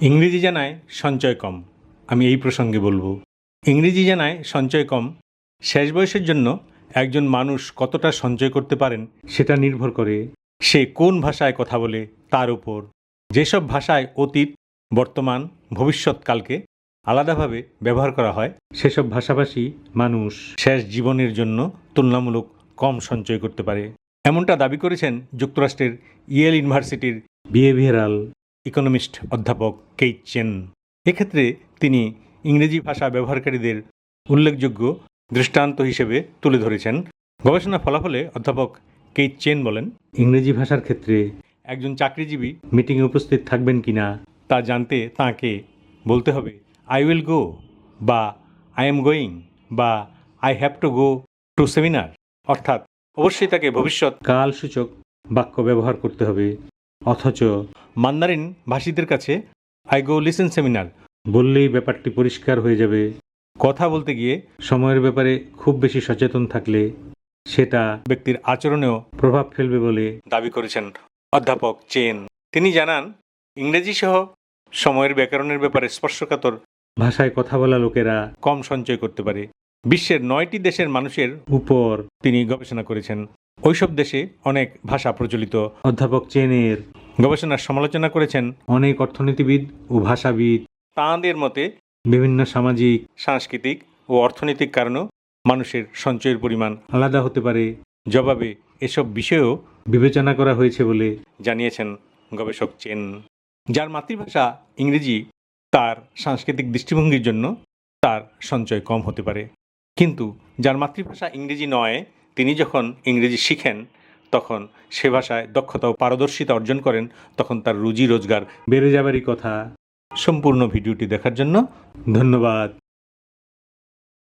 ইংরেজি জানায় সঞ্চয় কম। আমি এই প্রসঙ্গে বলব। ইংরেজি জানায় সঞ্চয় কম। শেষ বয়সের জন্য একজন মানুষ কতটা সঞ্চয় করতে পারেন সেটা নির্ভর করে সে কোন ভাষায় কথা বলে তার উপর। যেসব ভাষায় অতীত, বর্তমান ভবিষ্যৎকালকে আলাদাভাবে ব্যবহার করা হয়, সেসব ভাষাভাষী মানুষ শেষ জীবনের জন্য তুলনামূলক কম সঞ্চয় করতে পারে। এমনটা দাবি করেছেন যুক্তরাষ্ট্রের ইয়েল ইউনিভার্সিটির বিহেভিয়ারাল ইকোনমিস্ট অধ্যাপক কেই চেন এক্ষেত্রে তিনি ইংরেজি ভাষা ব্যবহারকারীদের উল্লেখযোগ্য দৃষ্টান্ত হিসেবে তুলে ধরেছেন। গবেষণা ফলাফলে অধ্যাপক কেই চেন বলেন, ইংরেজি ভাষার ক্ষেত্রে একজন চাকরিজীবী মিটিংয়ে উপস্থিত থাকবেন কিনা তা জানতে তাকে বলতে হবে আই উইল গো বা আই এম গোয়িং বা I have to go to seminar অর্থাৎ অবশ্যই তাকে ভবিষ্যৎ কালসূচক বাক্য ব্যবহার করতে হবে। অথচ মান্দারিন ভাষীদের কাছে, আই গো লিসেন সেমিনার। বললেই ব্যাপারটি পরিষ্কার হয়ে যাবে। কথা বলতে গিয়ে সময়ের ব্যাপারে খুব বেশি সচেতন থাকলে সেটা ব্যক্তির আচরণেও প্রভাব ফেলবে বলে দাবি করেছেন অধ্যাপক চেন। তিনি জানান, ইংরেজি সহ সময়ের ব্যাকরণের ব্যাপারে স্পর্শকাতর ভাষায় কথা বলা লোকেরা কম সঞ্চয় করতে পারে। বিশ্বের নয়টি দেশের মানুষের উপর তিনি গবেষণা করেছেন। ওইসব দেশে অনেক ভাষা প্রচলিত। অধ্যাপক চেনের গবেষণার সমালোচনা করেছেন অনেক অর্থনীতিবিদ ও ভাষাবিদ। তাঁদের মতে বিভিন্ন সামাজিক সাংস্কৃতিক ও অর্থনৈতিক কারণেও মানুষের সঞ্চয়ের পরিমাণ আলাদা হতে পারে। জবাবে এসব বিষয়েও বিবেচনা করা হয়েছে বলে জানিয়েছেন গবেষক চেন। যার মাতৃভাষা ইংরেজি তার সাংস্কৃতিক দৃষ্টিভঙ্গির জন্য তার সঞ্চয় কম হতে পারে। কিন্তু যার মাতৃভাষা ইংরেজি নয় তিনি যখন ইংরেজি শিখেন, তখন সে ভাষায় দক্ষতা ও পারদর্শিতা অর্জন করেন, তখন তার রুজি রোজগার বেড়ে যাবারই কথা। সম্পূর্ণ ভিডিওটি দেখার জন্য ধন্যবাদ।